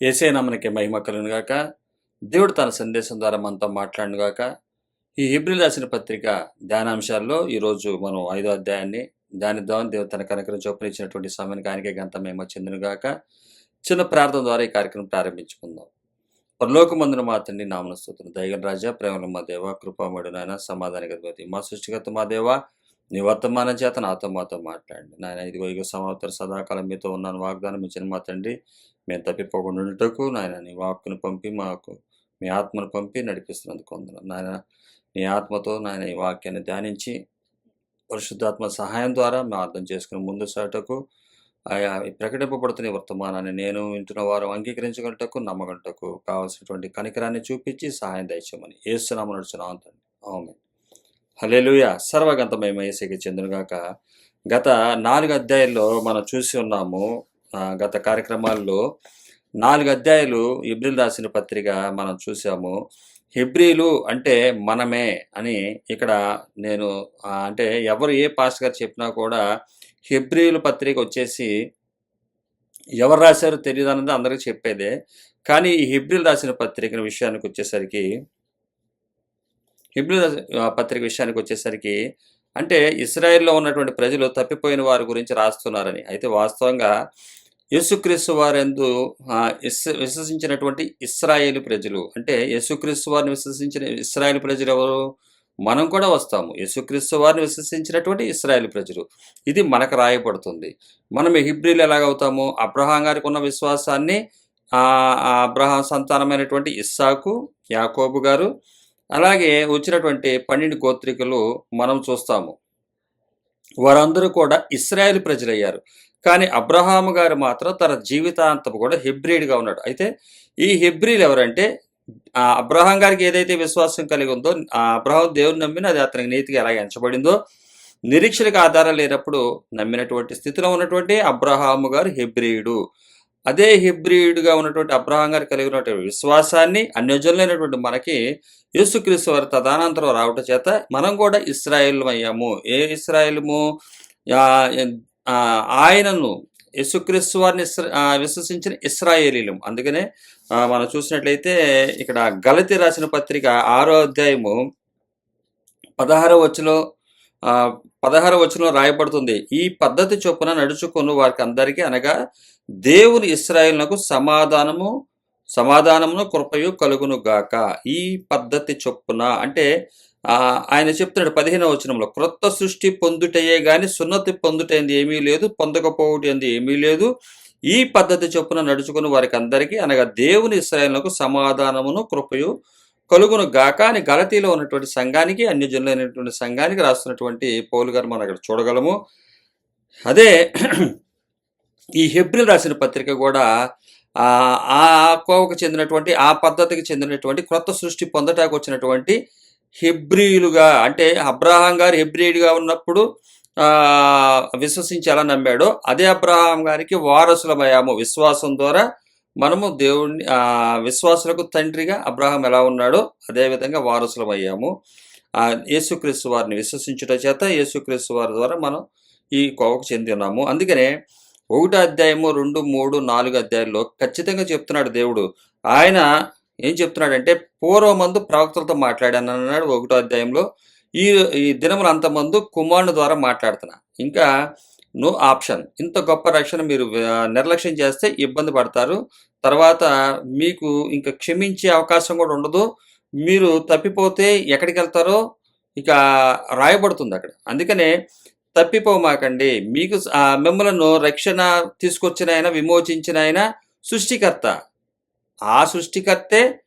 ఏసే నమ్మనికి మహిమ కలుగును గాక. దేవుడు తన సందేశం ద్వారా మనతో మాట్లాడునుగాక ఈ హిబ్రిల్ రాసిన పత్రిక ధ్యానాంశాల్లో ఈరోజు మనం ఐదో అధ్యాయాన్ని ధ్యానిద్దామని దేవుడు తన కనకరం చొప్పున ఇచ్చినటువంటి సమయానికి ఆయనకే గంత మహిమ చెందునుగాక చిన్న ప్రార్థన ద్వారా ఈ కార్యక్రమం ప్రారంభించుకుందాం. పరలోకమందున మా తండ్రి నామన స్తోత్రం. దైగల రాజా ప్రేమల మా దేవ కృపామడు నాయన సమాధాన గతి మా సృష్టికర్త మా దేవ నీ వర్తమానం చేత నాతో మాతో మాట్లాడండి. నాయన ఇదిగో ఇక సమాప్తర సదాకాలం మీతో ఉన్నాను. వాగ్దానం ఇచ్చిన మా తండ్రి మేము తప్పిపోకుండా నాయన నీ వాక్కును పంపి మాకు మీ ఆత్మను పంపి నడిపిస్తున్నందుకు వందనం. నాయన నీ ఆత్మతో నాయన ఈ వాక్యాన్ని ధ్యానించి పరిశుద్ధాత్మ సహాయం ద్వారా మేము అర్థం చేసుకుని ముందు సాటకు ఆయా ప్రకటింపబడుతున్న ఈ వర్తమానాన్ని నేను వింటున్న వారు అంగీకరించగలటకు నమ్మగలటకు కావలసినటువంటి కనికరాన్ని చూపించి సహాయం దయచేయమని ఏసునామ నడుచున్నాం తండ్రి. ఆమె హలేలుయ సర్వగంతమేమ ఏసీకి చెందునుగాక గత నాలుగు అధ్యాయుల్లో మనం చూసి ఉన్నాము గత కార్యక్రమాల్లో నాలుగు అధ్యాయులు హిబ్రిల్ రాసిన పత్రిక మనం చూసాము. హిబ్రీలు అంటే మనమే అని ఇక్కడ నేను అంటే ఎవరు ఏ పాస్ట్ గారు చెప్పినా కూడా హిబ్రీలు పత్రిక వచ్చేసి ఎవరు రాశారో తెలియదు అన్నది అందరికీ చెప్పేదే. కానీ ఈ హిబ్రిల్ రాసిన పత్రిక విషయానికి వచ్చేసరికి హిబ్రిల్ రాసి- పత్రిక విషయానికి వచ్చేసరికి అంటే ఇస్రాయెల్లో ఉన్నటువంటి ప్రజలు తప్పిపోయిన వారి గురించి రాస్తున్నారని. అయితే వాస్తవంగా యేసుక్రీస్తు వారెందు ఇస్ విశ్వసించినటువంటి ఇస్రాయేలు ప్రజలు అంటే యేసుక్రీస్తు వారిని విశ్వసించిన ఇస్రాయేల్ ప్రజలు ఎవరు? మనం కూడా వస్తాము. యేసుక్రీస్తు వారిని విశ్వసించినటువంటి ఇస్రాయేల్ ప్రజలు. ఇది మనకు రాయబడుతుంది. మనం హిబ్రిల్ ఎలాగవుతాము? అబ్రహాం గారికి ఉన్న విశ్వాసాన్ని అబ్రహాం సంతానమైనటువంటి ఇస్సాకు యాకోబు గారు అలాగే వచ్చినటువంటి పన్నెండు గోత్రికలు మనం చూస్తాము. వారందరూ కూడా ఇస్రాయేల్ ప్రజలయ్యారు. కానీ అబ్రహాము గారు మాత్రం తన జీవితాంతం కూడా హెబ్రిడ్గా ఉన్నాడు. అయితే ఈ హెబ్రిల్ ఎవరంటే ఆ అబ్రహాం గారికి ఏదైతే విశ్వాసం కలిగి ఉందో ఆ అబ్రహాం దేవుని నమ్మిన అది అతనికి నీతిగా ఎలా ఎంచబడిందో నిరీక్షలకు ఆధారం లేనప్పుడు నమ్మినటువంటి స్థితిలో ఉన్నటువంటి అబ్రహాము గారు హెబ్రియుడు అదే హెబ్రియుడుగా ఉన్నటువంటి అబ్రహాం గారు కలిగి ఉన్నటువంటి విశ్వాసాన్ని అన్యజనులైనటువంటి మనకి యేసుక్రీస్తు వారి తదానంతరం రావటం చేత మనం కూడా ఇస్రాయేల్ అయ్యాము ఏ ఇస్రాయేలము? ఆయనను యేసుక్రీస్తు వారిని విశ్వసించిన ఇస్రాయేలీలు. అందుకనే మనం చూసినట్లయితే ఇక్కడ గలతి రాసిన పత్రిక ఆరో అధ్యాయము పదహారో వచ్చులో ఆ, పదహారో రాయబడుతుంది. ఈ పద్ధతి చొప్పున నడుచుకుని వారికి అందరికీ అనగా దేవుని ఇస్రాయేల్నకు సమాధానము సమాధానమును కృపయు కలుగును గాక. ఈ పద్ధతి చొప్పున అంటే ఆయన చెప్తున్నాడు పదిహేనవ వచనంలో క్రొత్త సృష్టి పొందుటయే గాని సున్నతి పొందుటైంది ఏమీ లేదు పొందకపోవటంది ఏమీ లేదు. ఈ పద్ధతి చొప్పున నడుచుకుని వారికి అందరికీ అనగా దేవుని ఇస్రాయలకు సమాధానమును కృపయు కలుగును గాక అని గలతీలో ఉన్నటువంటి సంఘానికి అన్యజనులైనటువంటి సంఘానికి రాస్తున్నటువంటి పౌలు గారు మనం అక్కడ చూడగలము. అదే ఈ హెబ్రిల్ రాసిన పత్రిక కూడా ఆ ఆ కోవకు చెందినటువంటి ఆ పద్ధతికి చెందినటువంటి క్రొత్త సృష్టి పొందటానికి వచ్చినటువంటి హెబ్రియులుగా అంటే అబ్రహాం గారు హెబ్రియుడిగా ఉన్నప్పుడు విశ్వసించి ఎలా నమ్మాడో అదే అబ్రహాం గారికి వారసులమయ్యాము విశ్వాసం ద్వారా. మనము దేవుణ్ణి విశ్వాసులకు తండ్రిగా అబ్రహాం ఎలా ఉన్నాడో అదేవిధంగా వారసులమయ్యాము. యేసుక్రీస్తు వారిని విశ్వసించుట చేత యేసుక్రీస్తు వారి ద్వారా మనం ఈ కోవకు చెంది ఉన్నాము. అందుకనే ఒకటో అధ్యాయము రెండు మూడు నాలుగు అధ్యాయంలో ఖచ్చితంగా చెప్తున్నాడు దేవుడు. ఆయన ఏం చెప్తున్నాడంటే పూర్వమందు ప్రవక్తలతో మాట్లాడాను అన్నాడు ఒకటో అధ్యాయంలో. ఈ ఈ దినములు అంతమందు కుమారుని ద్వారా మాట్లాడుతున్నా. ఇంకా నో ఆప్షన్. ఇంత గొప్ప రక్షణ మీరు నిర్లక్ష్యం చేస్తే ఇబ్బంది పడతారు. తర్వాత మీకు ఇంకా క్షమించే అవకాశం కూడా ఉండదు. మీరు తప్పిపోతే ఎక్కడికి వెళ్తారో ఇక రాయబడుతుంది అక్కడ. అందుకనే తప్పిపోమాకండి. మీకు ఆ, మిమ్మలను రక్షణ తీసుకొచ్చిన ఆయన విమోచించిన ఆయన సృష్టికర్త. ఆ సృష్టికర్తే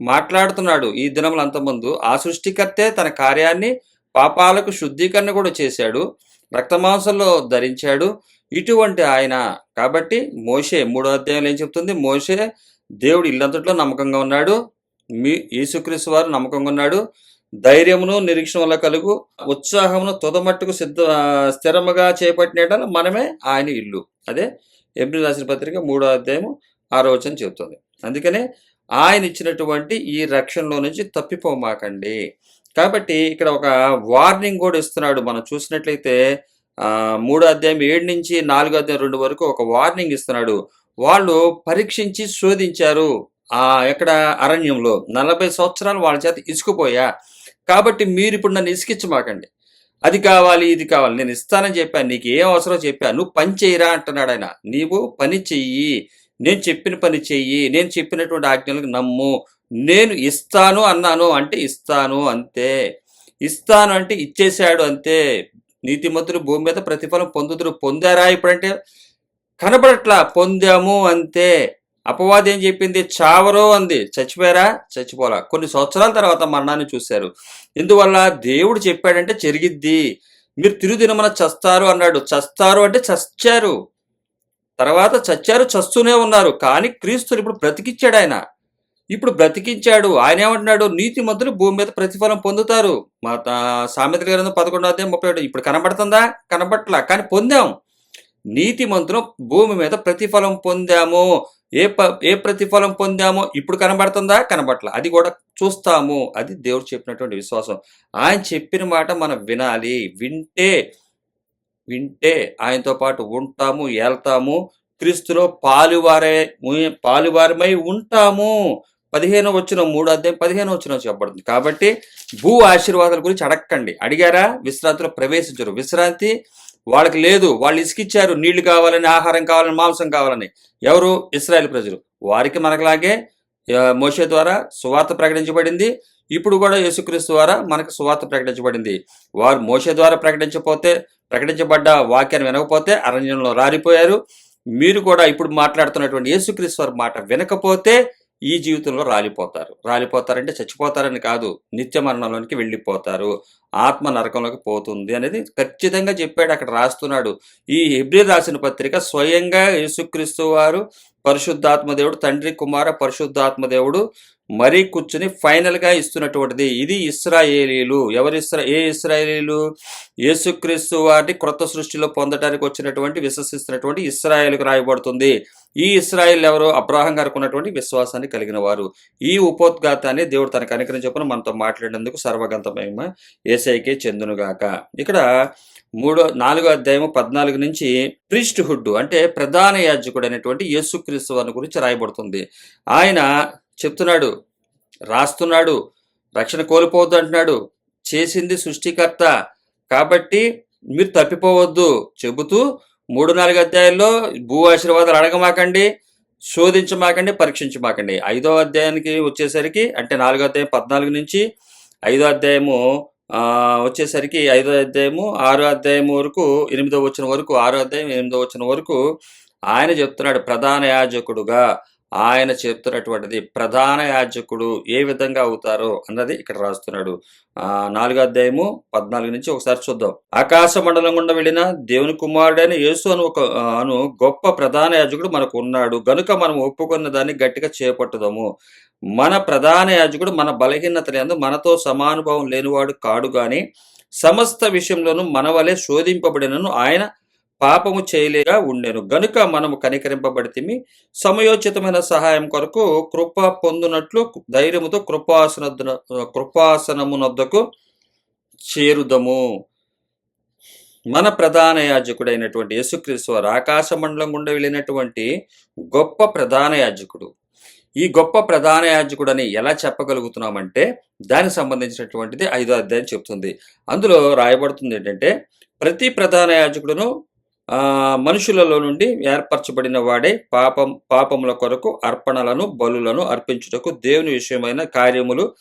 మాట్లాడుతున్నాడు ఈ దినములు అంతమందు. ఆ సృష్టికర్తే తన కార్యాన్ని పాపాలకు శుద్ధీకరణ కూడా చేశాడు. రక్తమాంసంలో ధరించాడు. ఇటువంటి ఆయన కాబట్టి మోషే మూడో అధ్యాయంలో ఏం చెప్తుంది? మోషే దేవుడు ఇల్లంతట్లో నమ్మకంగా ఉన్నాడు. మీ యేసుక్రీస్తు వారు నమ్మకంగా ఉన్నాడు. ధైర్యమును నిరీక్షణ వల్ల కలుగు ఉత్సాహమును తుదమట్టుకు సిద్ధ స్థిరముగా చేపట్టినట్టు మనమే ఆయన ఇల్లు. అదే ఎబ్రి రాసిన పత్రిక మూడో అధ్యాయము ఆరో వచనం చెబుతుంది. అందుకనే ఆయన ఇచ్చినటువంటి ఈ రక్షణలో నుంచి తప్పిపోమాకండి. కాబట్టి ఇక్కడ ఒక వార్నింగ్ కూడా ఇస్తున్నాడు. మనం చూసినట్లయితే మూడో అధ్యాయం ఏడు నుంచి నాలుగో అధ్యాయం రెండు వరకు ఒక వార్నింగ్ ఇస్తున్నాడు. వాళ్ళు పరీక్షించి శోధించారు. ఆ ఎక్కడ? అరణ్యంలో. నలభై సంవత్సరాలు వాళ్ళ చేత ఇసుకుపోయా. కాబట్టి మీరు ఇప్పుడు నన్ను ఇసుకిచ్చమాకండి అది కావాలి ఇది కావాలి. నేను ఇస్తానని చెప్పాను నీకు ఏం అవసరం చెప్పాను నువ్వు పని చేయరా అంటున్నాడు ఆయన. నీవు పని చెయ్యి. నేను చెప్పిన పని చెయ్యి నేను చెప్పినటువంటి ఆజ్ఞలకు నమ్ము. నేను ఇస్తాను అన్నాను అంటే ఇస్తాను అంతే. ఇస్తాను అంటే ఇచ్చేశాడు అంతే. నీతిమంతులు భూమి మీద ప్రతిఫలం పొందుతురు పొందారా ఇప్పుడంటే? కనబడట్లా పొందాము అంతే. అపవాది ఏం చెప్పింది? చావరో అంది. చచ్చిపోయారా? చచ్చిపోలా. కొన్ని సంవత్సరాల తర్వాత మరణాన్ని చూశారు. ఇందువల్ల దేవుడు చెప్పాడంటే జరిగిద్ది. మీరు తిరుదినమన చస్తారు అన్నాడు. చస్తారు అంటే చచ్చారు. తర్వాత చచ్చారు చస్తూనే ఉన్నారు. కానీ క్రీస్తుని ఇప్పుడు బ్రతికిచ్చాడు ఆయన. ఇప్పుడు బ్రతికించాడు. ఆయన ఏమంటున్నాడు? నీతి మంతులు భూమి మీద ప్రతిఫలం పొందుతారు. మా సామెతల గ్రంథం పదకొండో అదే ముప్పై ఒకటి. ఇప్పుడు కనబడుతుందా? కనబట్లా కానీ పొందాం. నీతి మంతులు భూమి మీద ప్రతిఫలం పొందాము. ఏ ప ఏ ప్రతిఫలం పొందామో? ఇప్పుడు కనబడుతుందా? కనబట్ల. అది కూడా చూస్తాము. అది దేవుడు చెప్పినటువంటి విశ్వాసం. ఆయన చెప్పిన మాట మనం వినాలి. వింటే వింటే ఆయనతో పాటు ఉంటాము ఏళ్తాము. క్రీస్తులో పాలువారే పాలువారమై ఉంటాము. పదిహేను వచ్చిన మూడు అధ్యాయం పదిహేను వచ్చిన చెప్పబడుతుంది. కాబట్టి భూ ఆశీర్వాదాల గురించి అడక్కండి. అడిగారా? విశ్రాంతిలో ప్రవేశించరు. విశ్రాంతి వాళ్ళకి లేదు. వాళ్ళు ఇసుకిచ్చారు. నీళ్ళు కావాలని ఆహారం కావాలని మాంసం కావాలని. ఎవరు? ఇస్రాయేల్ ప్రజలు. వారికి మనకులాగే మోషే ద్వారా సువార్త ప్రకటించబడింది. ఇప్పుడు కూడా యేసుక్రీస్తు ద్వారా మనకు సువార్త ప్రకటించబడింది. వారు మోషే ద్వారా ప్రకటించకపోతే ప్రకటించబడ్డ వాక్యాన్ని వినకపోతే అరణ్యంలో రారిపోయారు. మీరు కూడా ఇప్పుడు మాట్లాడుతున్నటువంటి యేసుక్రీస్తు వారి మాట వినకపోతే ఈ జీవితంలో రాలిపోతారు. రాలిపోతారంటే చచ్చిపోతారని కాదు నిత్య మరణంలోనికి వెళ్ళిపోతారు. ఆత్మ నరకంలోకి పోతుంది అనేది ఖచ్చితంగా చెప్పాడు అక్కడ రాస్తున్నాడు. ఈ హెబ్రి రాసిన పత్రిక స్వయంగా యేసుక్రీస్తు వారు పరిశుద్ధాత్మ దేవుడు తండ్రి కుమార పరిశుద్ధాత్మ దేవుడు మరీ కూర్చుని ఫైనల్గా ఇస్తున్నటువంటిది. ఇది ఇస్రాయేలీలు. ఎవరు ఇస్రా ఏ ఇస్రాయేలీలు? యేసుక్రీస్తు వారిని క్రొత్త సృష్టిలో పొందడానికి వచ్చినటువంటి విశ్వసిస్తున్నటువంటి ఇస్రాయేల్కు రాయబడుతుంది. ఈ ఇస్రాయేల్ ఎవరు? అబ్రాహం గారికి ఉన్నటువంటి విశ్వాసాన్ని కలిగిన వారు. ఈ ఉపోద్ఘాతాన్ని దేవుడు తనకు అనుకరించి చెప్పిన మనతో మాట్లాడేందుకు సర్వగంతమేమ ఏసైకే చెందునుగాక. ఇక్కడ మూడో నాలుగో అధ్యాయము పద్నాలుగు నుంచి ప్రీస్ట్ హుడ్ అంటే ప్రధాన యాజకుడు అనేటువంటి యేసుక్రీస్తు వారిని గురించి రాయబడుతుంది. ఆయన చెప్తున్నాడు రాస్తున్నాడు రక్షణ కోల్పోవద్దు అంటున్నాడు చేసింది సృష్టికర్త కాబట్టి మీరు తప్పిపోవద్దు చెబుతూ మూడు నాలుగు అధ్యాయాల్లో భూ ఆశీర్వాదాలు అడగమాకండి శోధించమాకండి పరీక్షించమాకండి. ఐదో అధ్యాయానికి వచ్చేసరికి అంటే నాలుగో అధ్యాయం పద్నాలుగు నుంచి ఐదో అధ్యాయము వచ్చేసరికి ఐదో అధ్యాయము ఆరో అధ్యాయం వరకు ఎనిమిదో వచ్చిన వరకు ఆరో అధ్యాయం ఎనిమిదో వచ్చిన వరకు ఆయన చెప్తున్నాడు ప్రధాన యాజకుడుగా. ఆయన చెప్తున్నటువంటిది ప్రధాన యాజకుడు ఏ విధంగా అవుతారో అన్నది ఇక్కడ రాస్తున్నాడు. ఆ నాలుగో అధ్యాయము పద్నాలుగు నుంచి ఒకసారి చూద్దాం. ఆకాశ మండలం గుండా వెళ్ళిన దేవుని కుమారుడైన యేసు అను ఒక అను గొప్ప ప్రధాన యాజకుడు మనకు ఉన్నాడు. గనుక మనం ఒప్పుకున్న దాన్ని గట్టిగా చేపట్టుదాము. మన ప్రధాన యాజకుడు మన బలహీనతలందు మనతో సమానుభావం లేనివాడు కాడు గాని సమస్త విషయంలోనూ మన వలె శోధింపబడినను ఆయన పాపము చేయలేగా ఉండెను. గనుక మనము కనికరింపబడితిమి. సమయోచితమైన సహాయం కొరకు కృప పొందునట్లు ధైర్యముతో కృపాసన కృపాసనమునొద్దకు చేరుదము. మన ప్రధాన యాజకుడైనటువంటి యేసుక్రీస్తు వారు ఆకాశ మండలం గుండా వెళ్ళినటువంటి గొప్ప ప్రధాన యాజకుడు. ఈ గొప్ప ప్రధాన యాజకుడు అని ఎలా చెప్పగలుగుతున్నామంటే దానికి సంబంధించినటువంటిది ఐదో అధ్యాయం చెప్తుంది. అందులో రాయబడుతుంది ఏంటంటే ప్రతి ప్రధాన యాజకుడును మనుషులలో నుండి ఏర్పరచబడిన వాడే పాపం పాపముల కొరకు అర్పణలను బలులను అర్పించుటకు దేవుని విషయమైన కార్యములు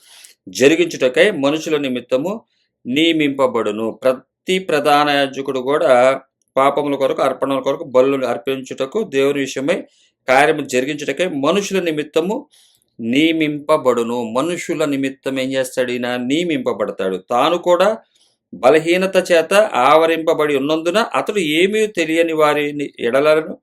జరిగించుటకై మనుషుల నిమిత్తము నియమింపబడును. ప్రతి ప్రధాన యాజకుడు కూడా పాపముల కొరకు అర్పణల కొరకు బలులను అర్పించుటకు దేవుని విషయమై కార్యము జరిగించుటకై మనుషుల నిమిత్తము నియమింపబడును. మనుషుల నిమిత్తం ఏం చేస్తాడు ఈయన? నియమింపబడతాడు. తాను కూడా బలహీనత చేత ఆవరింపబడి ఉన్నందున అతడు ఏమీ తెలియని వారిని ఎడలను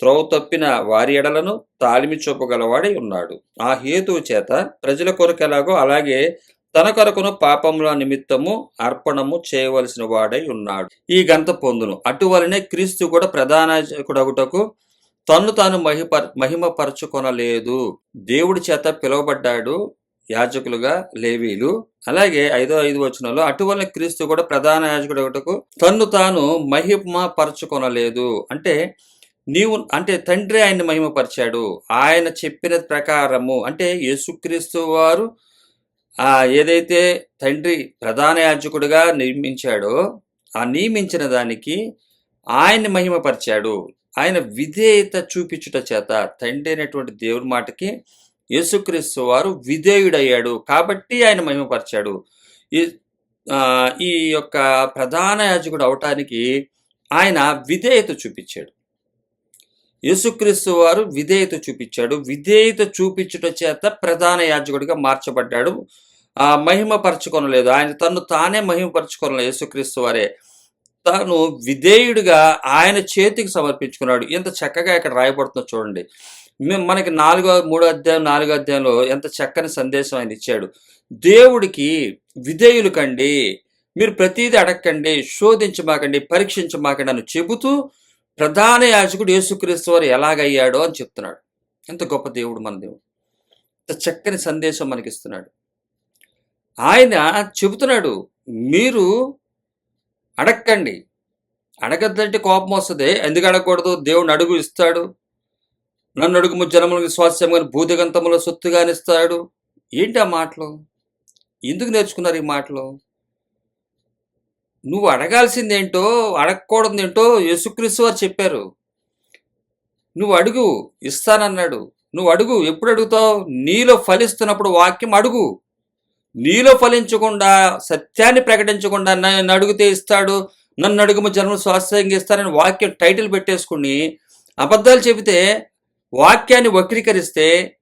త్రోవ తప్పిన వారి ఎడలను తాలిమి చూపగలవాడై ఉన్నాడు. ఆ హేతువు చేత ప్రజల కొరకు ఎలాగో అలాగే తన కొరకును పాపముల నిమిత్తము అర్పణము చేయవలసిన వాడై ఉన్నాడు. ఈ గంత పొందును. అటువలనే క్రీస్తు కూడా ప్రధాన యాజకుడగుటకు తన్ను తాను మహిప మహిమపరచుకొనలేదు. దేవుడి చేత పిలువబడ్డాడు యాజకులుగా లేవీలు. అలాగే ఐదో ఐదు వచనంలో అటువలన క్రీస్తు కూడా ప్రధాన యాజకుడు ఒకటకు తన్ను తాను మహిమ పరచుకొనలేదు అంటే నీవు అంటే తండ్రి ఆయన్ని మహిమపరిచాడు. ఆయన చెప్పిన ప్రకారము అంటే యేసుక్రీస్తు వారు ఆ ఏదైతే తండ్రి ప్రధాన యాజకుడిగా నియమించాడో ఆ నియమించిన దానికి ఆయన్ని మహిమపరిచాడు. ఆయన విధేయత చూపించుట చేత తండ్రి అయినటువంటి దేవుడి మాటకి యేసుక్రీస్తు వారు విధేయుడయ్యాడు కాబట్టి ఆయన మహిమపరిచాడు. ఈ యొక్క ప్రధాన యాజకుడు అవటానికి ఆయన విధేయత చూపించాడు. యేసుక్రీస్తు వారు విధేయత చూపించాడు. విధేయత చూపించుట చేత ప్రధాన యాజకుడిగా మార్చబడ్డాడు. మహిమపరచుకొనలేదు. ఆయన తను తానే మహిమపరచుకోనలేదు యేసుక్రీస్తు వారే. తాను విధేయుడిగా ఆయన చేతికి సమర్పించుకున్నాడు. ఎంత చక్కగా ఇక్కడ రాయబడుతుందో చూడండి. మనకి నాలుగో మూడో అధ్యాయం నాలుగో అధ్యాయంలో ఎంత చక్కని సందేశం ఆయన ఇచ్చాడు. దేవుడికి విధేయులు కండి మీరు ప్రతీది అడగండి శోధించమాకండి పరీక్షించమాకండి అని చెబుతూ ప్రధాన యాజకుడు యేసుక్రీస్తు వారు ఎలాగయ్యాడో అని చెప్తున్నాడు. ఎంత గొప్ప దేవుడు మన దేవుడు. ఎంత చక్కని సందేశం మనకిస్తున్నాడు. ఆయన చెబుతున్నాడు మీరు అడక్కండి. అడగద్దంటే కోపం వస్తుంది. ఎందుకు అడగకూడదు? దేవుడిని అడుగు ఇస్తాడు. నన్ను అడుగుము జనములకు స్వాస్థ్యంగా భూదిగంతములో సొత్తుగానిస్తాడు ఏంటి ఆ మాటలు? ఎందుకు నేర్చుకున్నారు ఈ మాటలు? నువ్వు అడగాల్సిందేంటో అడగకూడదేంటో యేసుక్రీస్తు వారు చెప్పారు. నువ్వు అడుగు ఇస్తానన్నాడు. నువ్వు అడుగు ఎప్పుడు అడుగుతావు? నీలో ఫలిస్తున్నప్పుడు వాక్యం అడుగు. నీలో ఫలించకుండా సత్యాన్ని ప్రకటించకుండా నన్ను అడిగితే ఇస్తాడు. నన్ను అడుగుము జన్మ స్వాస్థ్యంగా ఇస్తానని వాక్యం టైటిల్ పెట్టేసుకుని అబద్ధాలు చెబితే వాక్యాన్ని వక్రీకరిస్తే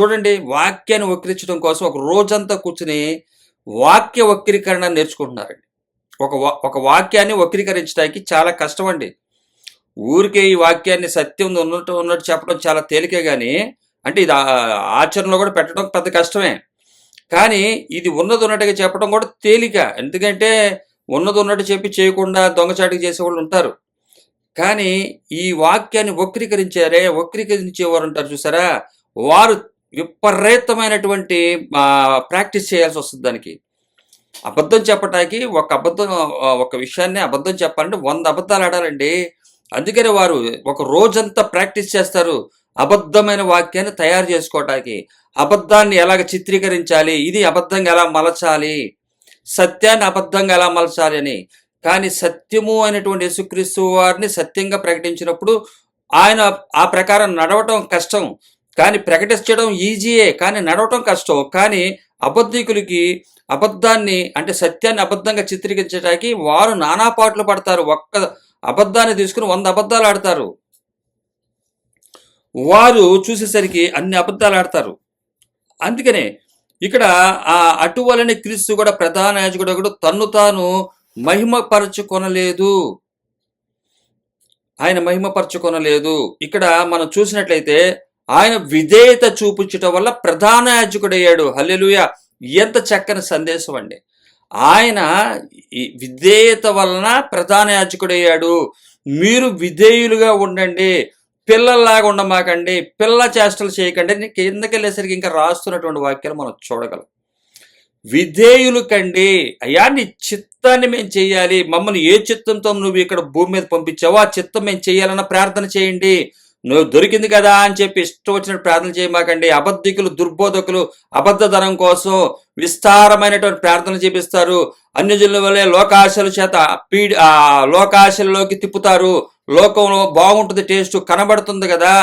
చూడండి వాక్యాన్ని వక్రించడం కోసం ఒక రోజంతా కూర్చుని వాక్య వక్రీకరణ నేర్చుకుంటున్నారండి. ఒక వా- ఒక వాక్యాన్ని వక్రీకరించడానికి చాలా కష్టం అండి ఊరికే ఈ వాక్యాన్ని సత్యం ఉన్నట్టు ఉన్నట్టు చెప్పడం చాలా తేలికే కానీ అంటే ఇది ఆచరణలో కూడా పెట్టడం పెద్ద కష్టమే. కానీ ఇది ఉన్నది ఉన్నట్టుగా చెప్పడం కూడా తేలిక. ఎందుకంటే ఉన్నది ఉన్నట్టు చెప్పి చేయకుండా దొంగచాటుకు చేసేవాళ్ళు ఉంటారు. కానీ ఈ వాక్యాన్ని వక్రీకరించారే వక్రీకరించేవారు అంటారు చూసారా? వారు విపరీతమైనటువంటి ప్రాక్టీస్ చేయాల్సి వస్తుంది దానికి. అబద్ధం చెప్పటానికి ఒక అబద్ధం ఒక విషయాన్ని అబద్ధం చెప్పాలంటే వంద అబద్ధాలు ఆడాలండి. అందుకని వారు ఒక రోజంతా ప్రాక్టీస్ చేస్తారు అబద్ధమైన వాక్యాన్ని తయారు చేసుకోవటానికి అబద్ధాన్ని ఎలాగ చిత్రీకరించాలి? ఇది అబద్ధంగా ఎలా మలచాలి? సత్యాన్ని అబద్ధంగా ఎలా మలచాలి అని. కానీ సత్యము అయినటువంటి యేసుక్రీస్తు వారిని సత్యంగా ప్రకటించినప్పుడు ఆయన ఆ ప్రకారం నడవటం కష్టం. కానీ ప్రకటించడం ఈజీయే కానీ నడవటం కష్టం. కానీ అబద్ధికులకి అబద్ధాన్ని అంటే సత్యాన్ని అబద్ధంగా చిత్రీకరించడానికి వారు నానా పాటలు పడతారు. ఒక్క అబద్ధాన్ని తీసుకుని వంద అబద్ధాలు ఆడతారు. వారు చూసేసరికి అన్ని అబద్ధాలు ఆడతారు. అందుకనే ఇక్కడ ఆ అటువలని క్రీస్తు కూడా ప్రధాన యాజకుడు కూడా తన్ను తాను మహిమపరచుకొనలేదు. ఆయన మహిమపరచుకొనలేదు. ఇక్కడ మనం చూసినట్లయితే ఆయన విధేయత చూపించటం వల్ల ప్రధాన యాజకుడయ్యాడు. హల్లెలుయ. ఎంత చక్కని సందేశం అండి. ఆయన విధేయత వలన ప్రధాన యాజకుడయ్యాడు. మీరు విధేయులుగా ఉండండి. పిల్లల్లాగా ఉండమాకండి. పిల్ల చేష్టలు చేయకండి. అని కిందకి వెళ్ళేసరికి ఇంకా రాస్తున్నటువంటి వాక్యాలు మనం చూడగలం. విధేయులు కండి. అయ్యా నీ చిత్తాన్ని మేము చేయాలి. మమ్మల్ని ఏ చిత్తంతో నువ్వు ఇక్కడ భూమి మీద పంపించావో ఆ చిత్తం మేము చేయాలన్న ప్రార్థన చేయండి. నువ్వు దొరికింది కదా అని చెప్పి ఇష్టం వచ్చినట్టు ప్రార్థన చేయమాకండి. అబద్ధికులు దుర్బోధకులు అబద్ధధనం కోసం విస్తారమైనటువంటి ప్రార్థన చేపిస్తారు. అన్యజనుల వల్లే లోకాశల చేత పీడి ఆ లోకాశలలోకి తిప్పుతారు. లోకంలో బాగుంటుంది టేస్ట్ కనబడుతుంది కదా.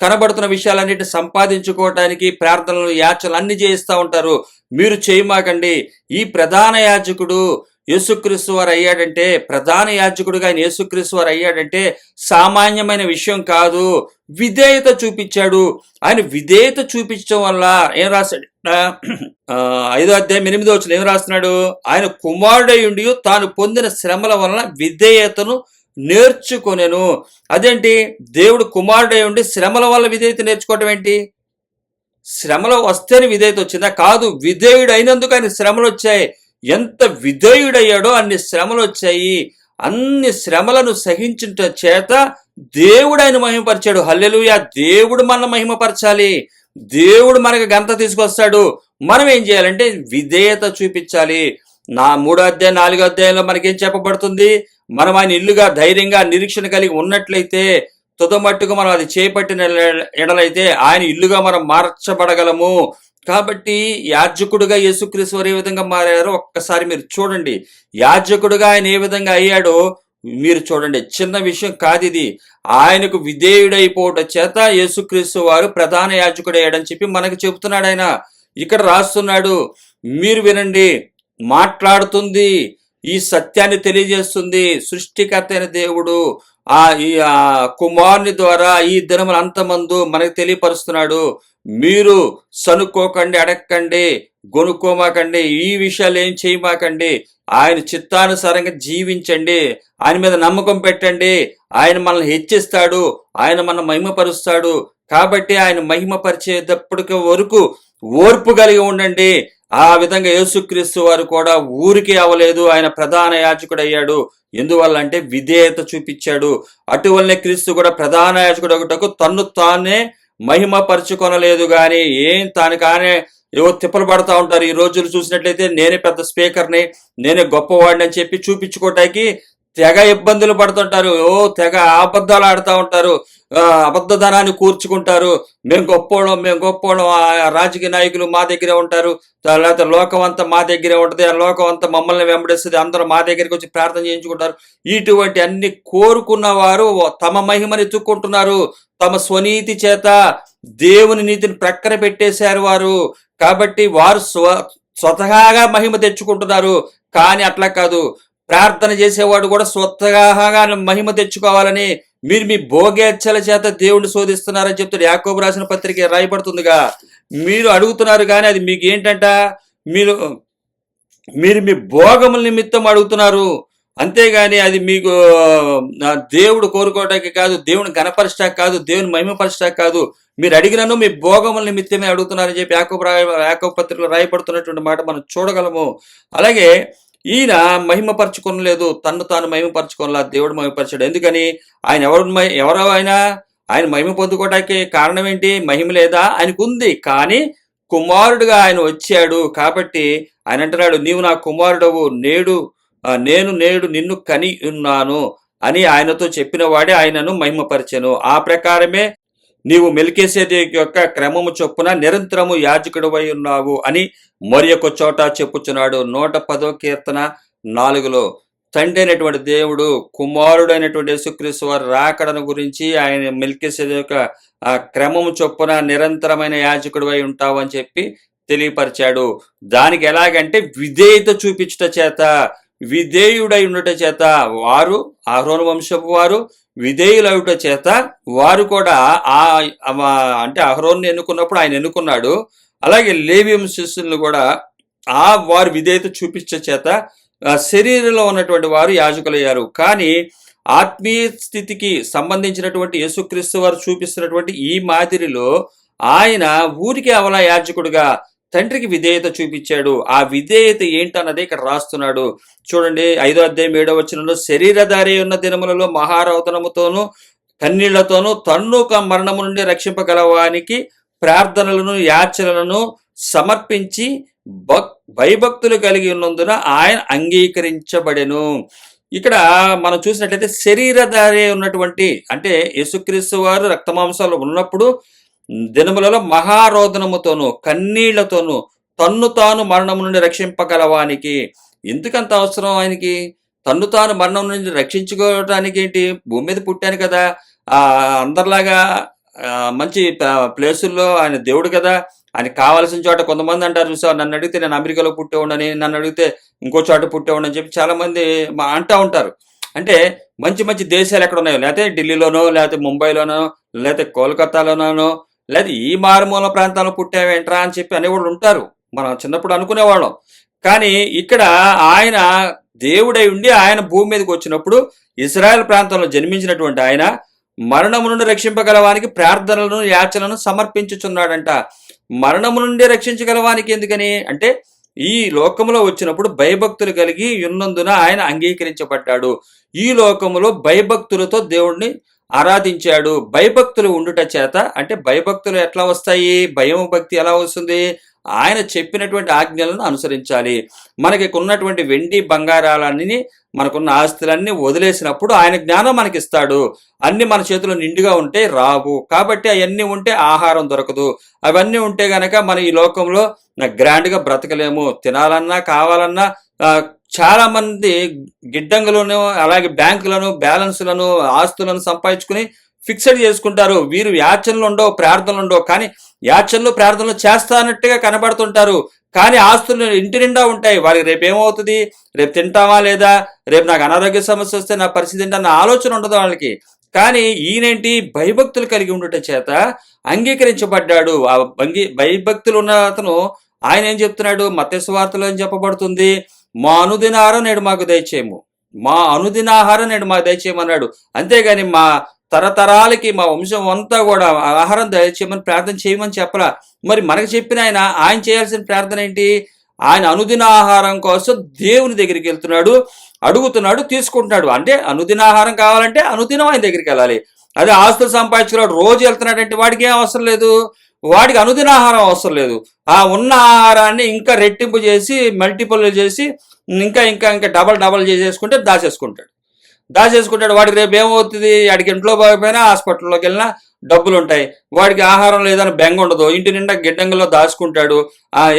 కనబడుతున్న విషయాలన్నిటి సంపాదించుకోవటానికి ప్రార్థనలు యాచనలు అన్ని చేయిస్తూ ఉంటారు. మీరు చేయమాకండి. ఈ ప్రధాన యాజకుడు యేసుక్రీస్తు వారు అయ్యాడంటే ప్రధాన యాజకుడుగా ఆయన యేసుక్రీస్తు వారు అయ్యాడంటే సామాన్యమైన విషయం కాదు. విధేయత చూపించాడు. ఆయన విధేయత చూపించడం వల్ల ఏం రాశాడు? ఐదో అధ్యాయం ఎనిమిదో వచ్చిన ఏం రాస్తున్నాడు? ఆయన కుమారుడై ఉండి తాను పొందిన శ్రమల వలన విధేయతను నేర్చుకొనెను. అదేంటి? దేవుడు కుమారుడై ఉండి శ్రమల వల్ల విధేయత నేర్చుకోవటం ఏంటి? శ్రమలు వస్తేనే విధేయత వచ్చిందా? కాదు విధేయుడు అయినందుకు ఆయన శ్రమలు వచ్చాయి. ఎంత విధేయుడయ్యాడో అన్ని శ్రమలు వచ్చాయి అన్ని శ్రమలను సహించుట చేత దేవుడు ఆయన మహిమపరిచాడు. హల్లెలూయా! దేవుడు మన మహిమపరచాలి. దేవుడు మనకు గంత తీసుకొస్తాడు. మనం ఏం చేయాలంటే విధేయత చూపించాలి. నా మూడో అధ్యాయం నాలుగో అధ్యాయంలో మనకేం చెప్పబడుతుంది? మనం ఆయన ఇల్లుగా ధైర్యంగా నిరీక్షణ కలిగి ఉన్నట్లయితే తుదమట్టుకు మనం అది చేపట్టిన ఎడలైతే ఆయన ఇల్లుగా మనం మార్చబడగలము. కాబట్టి యాజకుడుగా యేసుక్రీస్తు వారు ఏ విధంగా మారారో ఒక్కసారి మీరు చూడండి. యాజకుడుగా ఆయన ఏ విధంగా అయ్యాడో మీరు చూడండి. చిన్న విషయం కాదు ఇది. ఆయనకు విధేయుడైపోవట చేత యేసుక్రీస్తు వారు ప్రధాన యాజకుడు అయ్యాడని చెప్పి మనకు చెబుతున్నాడు ఆయన. ఇక్కడ రాస్తున్నాడు. మీరు వినండి. మాట్లాడుతుంది. ఈ సత్యాన్ని తెలియజేస్తుంది. సృష్టికర్త అయిన దేవుడు. ఆ ఈ కుమారుని ద్వారా ఈ దినములు అంతమందు మనకు తెలియపరుస్తున్నాడు. మీరు సనుక్కోకండి అడక్కండి గొనుక్కోమాకండి ఈ విషయాలు ఏం చేయమాకండి. ఆయన చిత్తానుసారంగా జీవించండి. ఆయన మీద నమ్మకం పెట్టండి. ఆయన మనల్ని హెచ్చిస్తాడు. ఆయన మన మహిమపరుస్తాడు. కాబట్టి ఆయన మహిమపరిచేటప్పటికి వరకు ఓర్పు కలిగి ఉండండి. ఆ విధంగా యేసుక్రీస్తు వారు కూడా ఊరికి అవ్వలేదు. ఆయన ప్రధాన యాజకుడు అయ్యాడు ఎందువల్ల అంటే విధేయత చూపించాడు. అటువల్లనే క్రీస్తు కూడా ప్రధాన యాజకుడు ఒకటకు తన్ను తానే మహిమ పరుచుకొనలేదు కానీ ఏం తాను కానే ఏవో తిప్పలు పడతా ఉంటారు. ఈ రోజులు చూసినట్లయితే నేనే పెద్ద స్పీకర్ని నేనే గొప్పవాడిని అని చెప్పి చూపించుకోవటానికి తెగ ఇబ్బందులు పడుతుంటారు. ఓ తెగ అబద్ధాలు ఆడుతూ ఉంటారు. ఆ, అబద్ధధనాన్ని కూర్చుకుంటారు. మేము గొప్పోళ్ళం మేము గొప్పోళ్ళం. ఆ రాజకీయ నాయకులు మా దగ్గరే ఉంటారు. తర్వాత లేకపోతే లోకం అంతా మా దగ్గరే ఉంటుంది. ఆ లోకం అంతా మమ్మల్ని వెంబడిస్తుంది. అందరూ మా దగ్గరికి వచ్చి ప్రార్థన చేయించుకుంటారు. ఇటువంటి అన్ని కోరుకున్న వారు తమ మహిమని ఎత్తుక్కుంటున్నారు. తమ స్వనీతి చేత దేవుని నీతిని ప్రక్కన పెట్టేశారు వారు. కాబట్టి వారు స్వ స్వతహాగా మహిమ తెచ్చుకుంటున్నారు. కానీ అట్లా కాదు. ప్రార్థన చేసేవాడు కూడా స్వతహాగా మహిమ తెచ్చుకోవాలని మీరు మీ భోగేచ్ఛల చేత దేవుణ్ణి శోధిస్తున్నారని చెప్తాడు. యాకోబు రాసిన పత్రిక రాయబడుతుందిగా. మీరు అడుగుతున్నారు కానీ అది మీకు ఏంటంట? మీరు మీరు మీ భోగముల నిమిత్తం అడుగుతున్నారు. అంతేగాని అది మీకు దేవుడు కోరుకోవడానికి కాదు దేవుని గణపరచడానికి కాదు దేవుని మహిమపరచడానికి కాదు. మీరు అడిగినను మీ భోగముల నిమిత్తమే అడుగుతున్నారని చెప్పి యాకోబు రాయ యాకోబు పత్రికలో రాయబడుతున్నటువంటి మాట మనం చూడగలము. అలాగే ఈయన మహిమపరచుకోనలేదు తన్ను తాను మహిమపరచుకోనలా దేవుడు మహిమపరచాడు. ఎందుకని? ఆయన ఎవరు మహి- ఎవరో ఆయన? ఆయన మహిమ పొందుకోవడానికి కారణం ఏంటి మహిమ లేదా? ఆయనకు ఉంది కానీ కుమారుడుగా ఆయన వచ్చాడు కాబట్టి ఆయన అంటున్నాడు నీవు నా కుమారుడవు నేడు నేను నేడు నిన్ను కని ఉన్నాను అని ఆయనతో చెప్పిన వాడే ఆయనను మహిమపరిచాను. ఆ ప్రకారమే నీవు మెలికేసేది యొక్క క్రమము చొప్పున నిరంతరము యాజకుడివై ఉన్నావు అని మరి ఒక చోట చెప్పుచున్నాడు. నూట పదో కీర్తన నాలుగులో తండ్రి అయినటువంటి దేవుడు కుమారుడైనటువంటి యేసుక్రీస్తు వారి రాకడను గురించి ఆయన మెలికేసేది యొక్క ఆ క్రమము చొప్పున నిరంతరమైన యాజకుడివై ఉంటావు అని చెప్పి తెలియపరిచాడు. దానికి ఎలాగంటే విధేయత చూపించుట చేత విధేయుడై ఉండట చేత వారు ఆహ్రోను వంశపు వారు విధేయులవుట చేత వారు కూడా ఆ అంటే అహరోన్ని ఎన్నుకున్నప్పుడు ఆయన ఎన్నుకున్నాడు. అలాగే లేవియం శిష్యులను కూడా ఆ వారు విధేయత చూపించే చేత శరీరంలో ఉన్నటువంటి వారు యాజకులయ్యారు. కానీ ఆత్మీయ స్థితికి సంబంధించినటువంటి యేసుక్రీస్తు వారు చూపిస్తున్నటువంటి ఈ మాదిరిలో ఆయన ఊరికి అవలా యాజకుడుగా తండ్రికి విధేయత చూపించాడు. ఆ విధేయత ఏంటన్నదే ఇక్కడ రాస్తున్నాడు. చూడండి ఐదో అధ్యాయం ఏడో వచ్చినలో శరీరధారి ఉన్న దినములలో మహారౌతనముతోనూ కన్నీళ్ళతోనూ తన్ను మరణము నుండి రక్షింపగలవానికి ప్రార్థనలను యాచనలను సమర్పించి భక్ భయభక్తులు కలిగి ఉన్నందున ఆయన అంగీకరించబడెను. ఇక్కడ మనం చూసినట్లయితే శరీరధారి ఉన్నటువంటి అంటే యేసుక్రీస్తు వారు రక్తమాంసాలు ఉన్నప్పుడు దినములలో మహారోదనముతోను కన్నీళ్ళతోను తన్ను తాను మరణం నుండి రక్షింపగలవానికి. ఎందుకంత అవసరం ఆయనకి? తన్ను తాను మరణం నుండి రక్షించుకోవటానికి ఏంటి? భూమి మీద పుట్టాను కదా. ఆ అందరిలాగా మంచి ప్లేసుల్లో ఆయన దేవుడు కదా. ఆయన కావాల్సిన చోట కొంతమంది అంటారు చూసావు నన్ను అడిగితే నేను అమెరికాలో పుట్టేవాడని నన్ను అడిగితే ఇంకో చోట పుట్టేవాడని చెప్పి చాలా మంది మా అంటా ఉంటారు. అంటే మంచి మంచి దేశాలు ఎక్కడ ఉన్నాయో? లేకపోతే ఢిల్లీలోనో లేకపోతే ముంబైలోనో లేకపోతే కోల్కతాలోనో లేదా ఈ మారుమూల ప్రాంతాల్లో పుట్టావేంట్రా అని చెప్పి అనేవాళ్ళు ఉంటారు. మనం చిన్నప్పుడు అనుకునేవాళ్ళం. కానీ ఇక్కడ ఆయన దేవుడై ఉండి ఆయన భూమి మీదకి వచ్చినప్పుడు ఇస్రాయల్ ప్రాంతంలో జన్మించినటువంటి ఆయన మరణము నుండి రక్షింపగలవానికి ప్రార్థనలను యాచనలను సమర్పించుచున్నాడంట. మరణము నుండి రక్షించగలవానికి ఎందుకని? అంటే ఈ లోకములో వచ్చినప్పుడు భయభక్తులు కలిగి ఉన్నందున ఆయన అంగీకరించబడ్డాడు. ఈ లోకములో భయభక్తులతో దేవుణ్ణి ఆరాధించాడు. భయభక్తులు ఉండుట చేత అంటే భయభక్తులు ఎట్లా వస్తాయి? భయం భక్తి ఎలా వస్తుంది? ఆయన చెప్పినటువంటి ఆజ్ఞలను అనుసరించాలి. మనకి ఉన్నటువంటి వెండి బంగారాలన్నీ మనకున్న ఆస్తులన్నీ వదిలేసినప్పుడు ఆయన జ్ఞానం మనకి ఇస్తాడు అన్ని మన చేతిలో నిండుగా ఉంటే రావు. కాబట్టి అవన్నీ ఉంటే ఆహారం దొరకదు. అవన్నీ ఉంటే గనక మన ఈ లోకంలో గ్రాండ్గా బ్రతకలేము. తినాలన్నా కావాలన్నా చాలా మంది గిడ్డంగులను అలాగే బ్యాంకులను బ్యాలెన్స్లను ఆస్తులను సంపాదించుకుని ఫిక్స్డ్ చేసుకుంటారు. వీరు యాచనలు ఉండవు ప్రార్థనలు ఉండవు. కానీ యాచనలు ప్రార్థనలు చేస్తానట్టుగా కనబడుతుంటారు. కానీ ఆస్తులు ఇంటి నిండా ఉంటాయి. వారికి రేపు ఏమవుతుంది? రేపు తింటామా లేదా? రేపు నాకు అనారోగ్య సమస్య వస్తే నా పరిస్థితి ఏంటన్న అన్న ఆలోచన ఉండదు వాళ్ళకి. కానీ ఈయనేంటి? భయభక్తులు కలిగి ఉండటం చేత అంగీకరించబడ్డాడు. ఆ భంగి భయభక్తులు ఉన్న అతను ఆయన ఏం చెప్తున్నాడు? మత్స్యవార్తలో ఏం చెప్పబడుతుంది? మా అనుదినాహారం నేడు మాకు దయచేయము. మా అనుదినాహారం నేడు మాకు దయచేయమన్నాడు. అంతేగాని మా తరతరాలకి మా వంశం అంతా కూడా ఆహారం దయచేయమని ప్రార్థన చేయమని చెప్పరా మరి మనకు చెప్పిన ఆయన ఆయన చేయాల్సిన ప్రార్థన ఏంటి? ఆయన అనుదిన ఆహారం కోసం దేవుని దగ్గరికి వెళ్తున్నాడు అడుగుతున్నాడు తీసుకుంటున్నాడు. అంటే అనుదిన ఆహారం కావాలంటే అనుదినం ఆయన దగ్గరికి వెళ్ళాలి. అదే ఆస్తులు సంపాదించుకున్నాడు రోజు వెళ్తున్నాడంటే వాడికి ఏం అవసరం లేదు. వాడికి అనుదిన ఆహారం అవసరం లేదు. ఆ ఉన్న ఆహారాన్ని ఇంకా రెట్టింపు చేసి మల్టిపుల్ చేసి ఇంకా ఇంకా ఇంకా డబల్ డబల్ చేసేసుకుంటే దాచేసుకుంటాడు. దాచేసుకుంటాడు. వాడికి రేపు ఏమవుతుంది? వాడికి ఇంట్లో పోయినా హాస్పిటల్లోకి వెళ్ళినా డబ్బులు ఉంటాయి. వాడికి ఆహారం లేదని బెంగ ఉండదు. ఇంటి నిండా గిడ్డంగిలో దాచుకుంటాడు.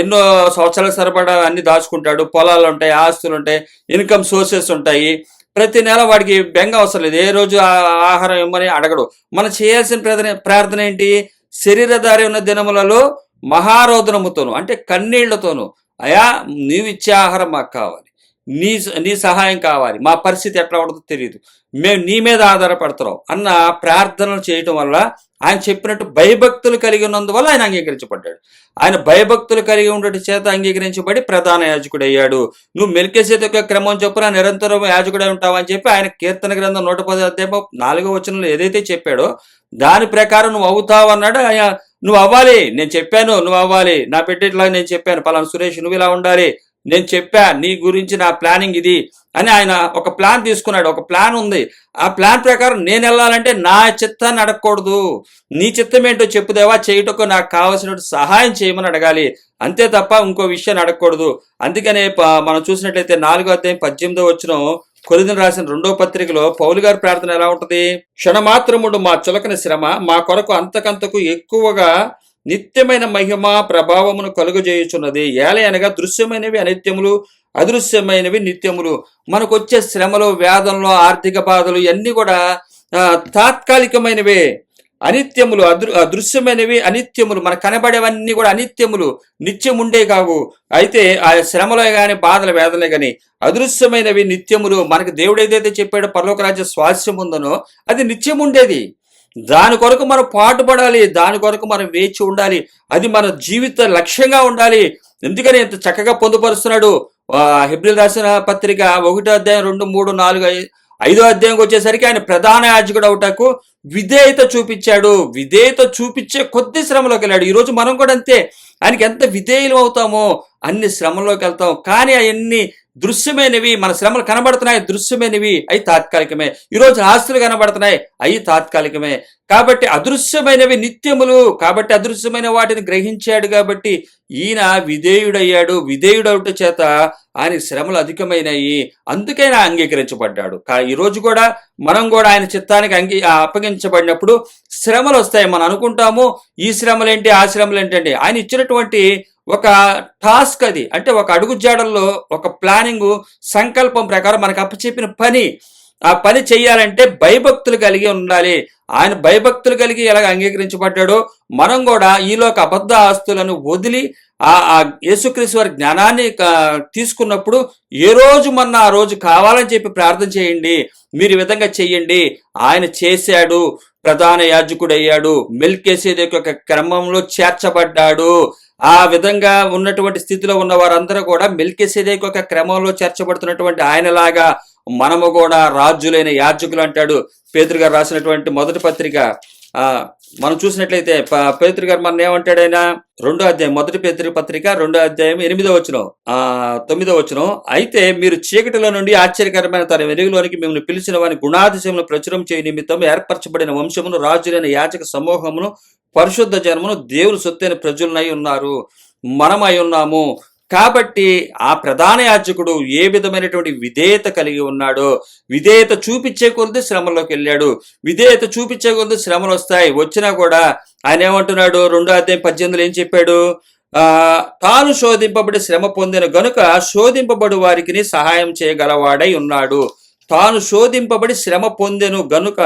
ఎన్నో సంవత్సరాలు సరిపడా అన్ని దాచుకుంటాడు. పొలాలు ఉంటాయి ఆస్తులు ఉంటాయి ఇన్కమ్ సోర్సెస్ ఉంటాయి. ప్రతి నెల వాడికి బెంగ అవసరం లేదు. ఏ రోజు ఆ ఆహారం ఇవ్వమని అడగడు. మనం చేయాల్సిన ప్రార్థన ప్రార్థన ఏంటి? శరీరధారి ఉన్న దినములలో మహారోదనముతోను అంటే కన్నీళ్ళతోను అయా నీవిచ్చే ఆహారం మాకు కావాలి. నీ నీ సహాయం కావాలి. మా పరిస్థితి ఎట్లా ఉండదో తెలియదు మేము నీ మీద ఆధారపడుతున్నాం. అన్న ప్రార్థనలు చేయటం వల్ల ఆయన చెప్పినట్టు భయభక్తులు కలిగి ఉన్నందువల్ల ఆయన అంగీకరించబడ్డాడు. ఆయన భయభక్తులు కలిగి ఉండటం చేత అంగీకరించబడి ప్రధాన యాజకుడు అయ్యాడు నువ్వు మెల్కేసేత యొక్క క్రమం చొప్పున నిరంతరం యాజకుడే ఉంటావని చెప్పి ఆయన కీర్తన గ్రంథం నూట పది అధ్యాయం నాలుగో వచనంలో ఏదైతే చెప్పాడో దాని ప్రకారం నువ్వు అవుతావు అన్నాడు ఆయన. నువ్వు అవ్వాలి. నేను చెప్పాను నువ్వు అవ్వాలి. నా పెట్టేట్లా నేను చెప్పాను. పలానా సురేష్ నువ్వు ఇలా ఉండాలి. నేను చెప్పా నీ గురించి నా ప్లానింగ్ ఇది అని ఆయన ఒక ప్లాన్ తీసుకున్నాడు. ఒక ప్లాన్ ఉంది. ఆ ప్లాన్ ప్రకారం నేను వెళ్ళాలంటే నా చిత్తాన్ని అడగకూడదు. నీ చిత్తం ఏంటో చెప్పుదేవా చేయుటకు నాకు కావలసిన సహాయం చేయమని అడగాలి. అంతే తప్ప ఇంకో విషయాన్ని అడగకూడదు. అందుకనే మనం చూసినట్లయితే నాలుగో అధ్యాయం పద్దెనిమిదో వచ్చిన కొరిదిన రాసిన రెండో పత్రికలో పౌలు గారి ప్రార్థన ఎలా ఉంటది? క్షణమాత్రముడు మా చులకన శ్రమ మా కొరకు అంతకంతకు ఎక్కువగా నిత్యమైన మహిమ ప్రభావమును కలుగజేయుచున్నది. ఏలే అనగా దృశ్యమైనవి అనిత్యములు అదృశ్యమైనవి నిత్యములు. మనకు వచ్చే శ్రమలు వేదనలు ఆర్థిక బాధలు ఇవన్నీ కూడా తాత్కాలికమైనవే. అనిత్యములు అదృ అదృశ్యమైనవి అనిత్యములు. మనకు కనబడేవన్నీ కూడా అనిత్యములు. నిత్యం ఉండే కావు. అయితే ఆ శ్రమలే కానీ బాధల వేదనలే గాని అదృశ్యమైనవి నిత్యములు. మనకు దేవుడు ఏదైతే చెప్పాడో పరలోక రాజ్య స్వాస్యం ఉందనో అది నిత్యం ఉండేది దాని కొరకు మనం పాటుపడాలి దాని కొరకు మనం వేచి ఉండాలి. అది మన జీవిత లక్ష్యంగా ఉండాలి. ఎందుకని ఇంత చక్కగా పొందుపరుస్తున్నాడు? హిబ్రిల్ హెబ్రిల్ రాసిన పత్రిక ఒకటో అధ్యాయం రెండు మూడు నాలుగు ఐదో అధ్యాయంకి వచ్చేసరికి ఆయన ప్రధాన యాజకుడు అవుటకు విధేయత చూపించాడు. విధేయత చూపించే కొద్ది శ్రమలోకి వెళ్ళాడు. ఈరోజు మనం కూడా అంతే. ఆయనకి ఎంత విధేయులు అవుతామో అన్ని శ్రమంలోకి వెళ్తాం. కానీ అవన్నీ దృశ్యమైనవి మన శ్రమలు కనబడుతున్నాయి దృశ్యమైనవి అవి తాత్కాలికమే. ఈరోజు ఆస్తులు కనబడుతున్నాయి అవి తాత్కాలికమే. కాబట్టి అదృశ్యమైనవి నిత్యములు కాబట్టి అదృశ్యమైన వాటిని గ్రహించాడు కాబట్టి ఈయన విధేయుడయ్యాడు. విధేయుడవుట చేత ఆయన శ్రమలు అధికమైనవి అందుకైనా అంగీకరించబడ్డాడు. కా- ఈ రోజు కూడా మనం కూడా ఆయన చిత్తానికి అంగీ అప్పగించబడినప్పుడు శ్రమలు వస్తాయి. మనం అనుకుంటాము ఈ శ్రమలేంటి ఆ శ్రమలేంటి అంటే ఆయన ఇచ్చినటువంటి ఒక టాస్క్ అది. అంటే ఒక అడుగు జాడల్లో ఒక ప్లానింగ్ సంకల్పం ప్రకారం మనకు అప్పచెప్పిన పని. ఆ పని చేయాలంటే భయభక్తులు కలిగి ఉండాలి. ఆయన భయభక్తులు కలిగి ఎలాగ అంగీకరించబడ్డాడో మనం కూడా ఈలోక అబద్ధ ఆస్తులను వదిలి ఆ ఆ యేసుక్రీస్తు వారి జ్ఞానాన్ని తీసుకున్నప్పుడు ఏ రోజు మొన్న ఆ రోజు కావాలని చెప్పి ప్రార్థన చేయండి. మీరు ఈ విధంగా చేయండి ఆయన చేశాడు. ప్రధాన యాజకుడు అయ్యాడు మెల్కేసేది యొక్క క్రమంలో చేర్చబడ్డాడు. ఆ విధంగా ఉన్నటువంటి స్థితిలో ఉన్న వారందరూ కూడా మెల్కేసేదేకి ఒక క్రమంలో చేర్చబడుతున్నటువంటి ఆయనలాగా మనము కూడా రాజులైన యాజకులు అంటాడు. పేదరుగా రాసినటువంటి మొదటి పత్రిక మనం చూసినట్లయితే ప- పేతురు గారు మన ఏమంటాడు ఆయన రెండో అధ్యాయం మొదటి పేతురు పత్రిక రెండో అధ్యాయం ఎనిమిదో వచ్చిన ఆ తొమ్మిదో వచ్చిన అయితే మీరు చీకటిలో నుండి ఆశ్చర్యకరమైన తన వెలుగులోనికి మిమ్మల్ని పిలిచిన వారి గుణాతిశయమును ప్రచురం చేయ నిమిత్తం ఏర్పరచబడిన వంశమును రాజులైన యాచక సమూహమును పరిశుద్ధ జనమును దేవుని సొత్తైన ప్రజలనై ఉన్నారు. మనమై ఉన్నాము. కాబట్టి ఆ ప్రధాన యాజకుడు ఏ విధమైనటువంటి విధేయత కలిగి ఉన్నాడో విధేయత చూపించే కొలది శ్రమలోకి వెళ్ళాడు. విధేయత చూపించే కొలది శ్రమలు వస్తాయి. వచ్చినా కూడా ఆయన ఏమంటున్నాడు? రెండో అధ్యాయం పద్దెనిమిదిలో ఏం చెప్పాడు? ఆ తాను శోధింపబడి శ్రమ పొందిన గనుక శోధింపబడు వారికి సహాయం చేయగలవాడై ఉన్నాడు. తాను శోధింపబడి శ్రమ పొందెను గనుక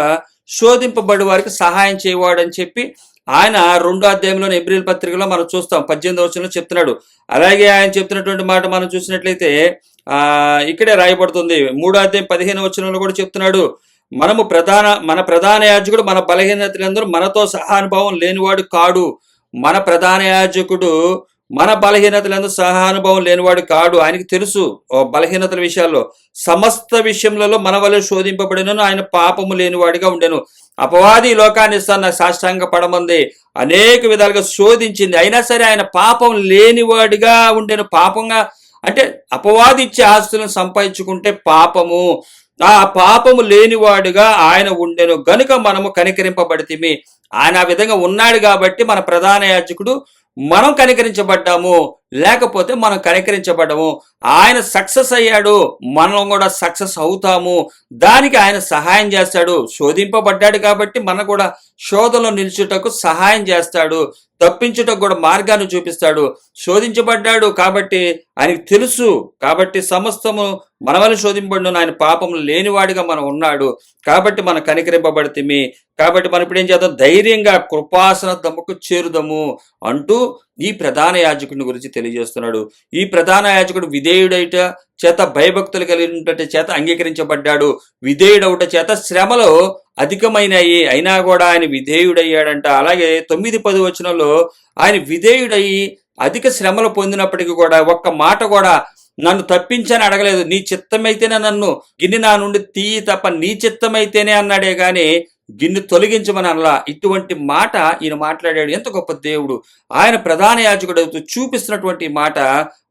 శోధింపబడి వారికి సహాయం చేయవాడని చెప్పి ఆయన రెండో అధ్యాయంలో ఏప్రిల్ పత్రికలో మనం చూస్తాం. పద్దెనిమిది వచనంలో చెప్తున్నాడు. అలాగే ఆయన చెప్తున్నటువంటి మాట మనం చూసినట్లయితే ఆ ఇక్కడే రాయబడుతుంది. మూడో అధ్యాయం పదిహేను వచనంలో కూడా చెప్తున్నాడు. మనము ప్రధాన మన ప్రధాన యాజకుడు మన బలహీనతలందరూ మనతో సహానుభావం లేనివాడు కాడు. మన ప్రధాన యాజకుడు మన బలహీనతలందు సహానుభవం లేనివాడు కాడు. ఆయనకి తెలుసు బలహీనతల విషయాల్లో. సమస్త విషయములలో మన వల్ల శోధింపబడినను ఆయన పాపము లేనివాడిగా ఉండెను. అపవాది లోకాన్ని ఇస్తాను సాష్టాంగ పడమంది అనేక విధాలుగా శోధించింది. అయినా సరే ఆయన పాపం లేనివాడిగా ఉండెను. పాపంగా అంటే అపవాది ఇచ్చే ఆస్తులను సంపాదించుకుంటే పాపము. ఆ పాపము లేనివాడుగా ఆయన ఉండెను. గనుక మనము కనికరింపబడితిమి. ఆయన ఆ విధంగా ఉన్నాడు కాబట్టి మన ప్రధాన యాజకుడు మనం కనికరించబడ్డాము. లేకపోతే మనం కనికరించబడము. ఆయన సక్సెస్ అయ్యాడు మనం కూడా సక్సెస్ అవుతాము. దానికి ఆయన సహాయం చేస్తాడు. శోధింపబడ్డాడు కాబట్టి మన కూడా శోధనలో నిలుచుటకు సహాయం చేస్తాడు. తప్పించుటకు కూడా మార్గాన్ని చూపిస్తాడు. శోధించబడ్డాడు కాబట్టి ఆయనకు తెలుసు. కాబట్టి సమస్తము మన వల్ల శోధింపబడిన ఆయన పాపము లేనివాడిగా మనం ఉన్నాడు. కాబట్టి మనం కనికరింపబడితే కాబట్టి మనం ఇప్పుడు ఏం చేద్దాం? ధైర్యంగా కృపాసన తమకు చేరుదము అంటూ ఈ ప్రధాన యాజకుడిని గురించి తెలియజేస్తున్నాడు. ఈ ప్రధాన యాజకుడు విధేయుడైట చేత భయభక్తులు కలిగినటువంటి చేత అంగీకరించబడ్డాడు. విధేయుడవుట చేత శ్రమలో అధికమైనాయి అయినా కూడా ఆయన విధేయుడయ్యాడంట. అలాగే తొమ్మిది పది వచనంలో ఆయన విధేయుడయ్యి అధిక శ్రమలు పొందినప్పటికీ కూడా ఒక్క మాట కూడా నన్ను తప్పించని అడగలేదు. నీ చిత్తమైతేనే నన్ను గిన్నె నా నుండి తీయి తప్ప నీ చిత్తమైతేనే అన్నాడే కానీ గిన్నె తొలగించమని అనలా. ఇటువంటి మాట ఈయన మాట్లాడాడు. ఎంత గొప్ప దేవుడు. ఆయన ప్రధాన యాజకుడు చూపిస్తున్నటువంటి మాట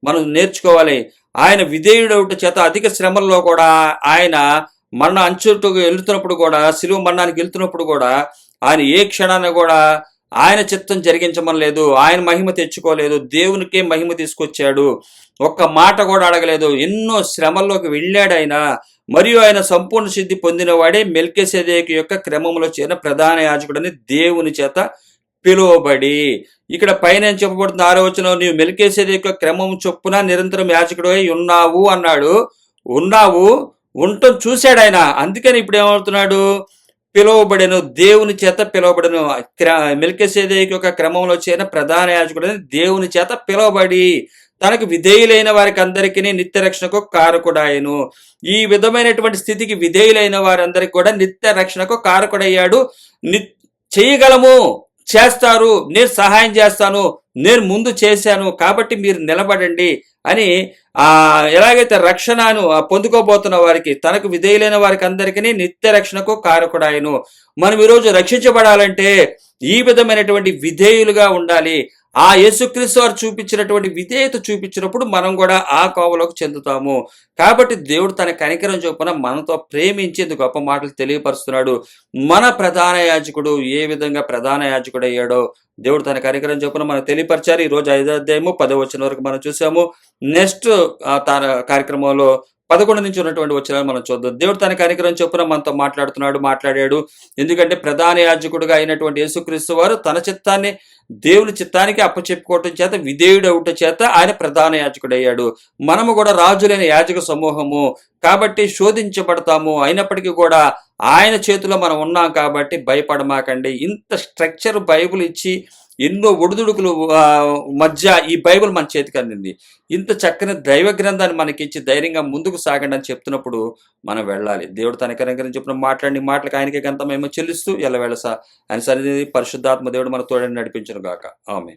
మనం నేర్చుకోవాలి. ఆయన విధేయుడవుట చేత అధిక శ్రమల్లో కూడా ఆయన మరణ అంచుటకు వెళ్తున్నప్పుడు కూడా సిలువ మరణానికి వెళ్తున్నప్పుడు కూడా ఆయన ఏ క్షణాన్ని కూడా ఆయన చిత్తం జరిగించమని లేదు ఆయన మహిమ తెచ్చుకోలేదు. దేవునికే మహిమ తీసుకొచ్చాడు. ఒక్క మాట కూడా అడగలేదు. ఎన్నో శ్రమల్లోకి వెళ్ళాడు ఆయన మరియు ఆయన సంపూర్ణ సిద్ధి పొందినవాడే మెల్కెసేదేకి యొక్క క్రమంలో చేరిన ప్రధాన యాజకుడని దేవుని చేత పిలువబడి ఇక్కడ పైన చెప్పబడుతున్న ఆలోచన నీవు మెల్కేసేది యొక్క క్రమం చొప్పున నిరంతరం యాజకుడు ఉన్నావు అన్నాడు. ఉన్నావు? ఉండటం చూశాడు ఆయన. అందుకని ఇప్పుడు ఏమవుతున్నాడు? పిలువబడను. దేవుని చేత పిలువబడను. మెల్కెసేదేకి యొక్క క్రమంలో చేరిన ప్రధాన యాజకుడు దేవుని చేత పిలువబడి తనకు విధేయులైన వారికి అందరికీ నిత్య రక్షణకు కారకుడాయను ఈ విధమైనటువంటి స్థితికి విధేయులైన వారందరికి కూడా నిత్య రక్షణకు కారకుడయ్యాడు ని చేయగలము చేస్తారు నేను సహాయం చేస్తాను నేను ముందు చేశాను కాబట్టి మీరు నిలబడండి అని ఆ ఎలాగైతే రక్షణను పొందుకోబోతున్న వారికి తనకు విధేయులైన వారికి అందరికీ నిత్య రక్షణకు కారకుడాయను మనం ఈరోజు రక్షించబడాలంటే ఈ విధమైనటువంటి విధేయులుగా ఉండాలి. ఆ యేసుక్రీస్తు వారు చూపించినటువంటి విధేయత చూపించినప్పుడు మనం కూడా ఆ కోవలోకి చెందుతాము. కాబట్టి దేవుడు తన కనికరం చొప్పున మనతో ప్రేమించి గొప్ప మాటలు తెలియపరుస్తున్నాడు? మన ప్రధాన యాజకుడు ఏ విధంగా ప్రధాన యాజకుడు అయ్యాడో దేవుడు తన కనికరం చొప్పున మనం తెలియపరిచారు. ఈ రోజు ఐదో అధ్యాయము పదో వచ్చిన వరకు మనం చూసాము. నెక్స్ట్ తన కార్యక్రమంలో పదకొండు నుంచి ఉన్నటువంటి వచ్చిన మనం చూద్దాం. దేవుడు తన కనికరం చొప్పున మనతో మాట్లాడుతున్నాడు మాట్లాడాడు. ఎందుకంటే ప్రధాన యాజకుడుగా అయినటువంటి యేసుక్రీస్తు వారు తన చిత్తాన్ని దేవుని చిత్తానికి అప్పచెప్పుకోవటం చేత విధేయుడు అవుట చేత ఆయన ప్రధాన యాజకుడయ్యాడు. మనము కూడా రాజులైన యాజక సమూహము. కాబట్టి శోధించబడతాము. అయినప్పటికీ కూడా ఆయన చేతిలో మనం ఉన్నాం కాబట్టి భయపడమాకండి. ఇంత స్ట్రక్చర్ బైబిల్ ఇచ్చి ఎన్నో ఒడిదుడుకులు ఆ, మధ్య ఈ బైబిల్ మన చేతికి అందింది. ఇంత చక్కని దైవ గ్రంథాన్ని మనకి ఇచ్చి ధైర్యంగా ముందుకు సాగండి అని చెప్తున్నప్పుడు మనం వెళ్ళాలి. దేవుడు తన కనుక చెప్పిన మాట్లాడిన మాటలకు ఆయనకి గంత మేము చెల్లిస్తూ ఎల్ల వెళ్ళసా ఆయన సన్నిధి పరిశుద్ధాత్మ దేవుడు మన తోడని నడిపించను గాక. ఆమె